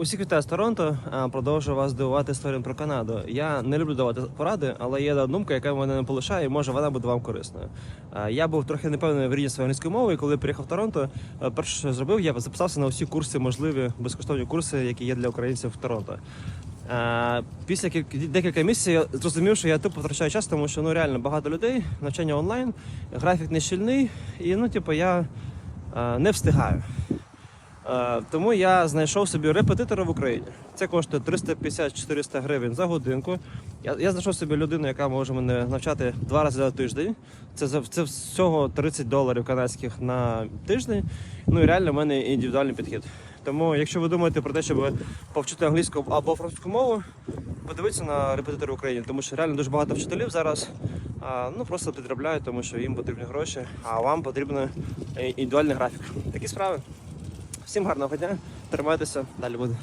Усіх вітаю з Торонто. Продовжую вас дивувати історіям про Канаду. Я не люблю давати поради, але є одна думка, яка мене не полишає, і може вона буде вам корисною. Я був трохи непевний в рівні своєї англійської мови, і коли приїхав в Торонто, е, перше, що я зробив, я записався на всі курси, можливі безкоштовні курси, які є для українців в Торонто. Після декілька місяців я зрозумів, що я тупо втрачаю час, тому що ну реально багато людей, навчання онлайн, графік не щільний, і ну, типу, я не встигаю. Е, Тому я знайшов собі репетитора в Україні. Це коштує 350-400 гривень за годинку. Я, я знайшов собі людину, яка може мене навчати два рази на тиждень. Це за це всього 30 доларів канадських на тиждень. Ну і реально в мене індивідуальний підхід. Тому, якщо ви думаєте про те, щоб повчити англійську або французьку мову, подивіться на репетитора в Україні, тому що реально дуже багато вчителів зараз ну просто підробляють, тому що їм потрібні гроші, а вам потрібен е, індивідуальний графік. Такі справи. Всім гарного дня, тримайтеся, далі буде.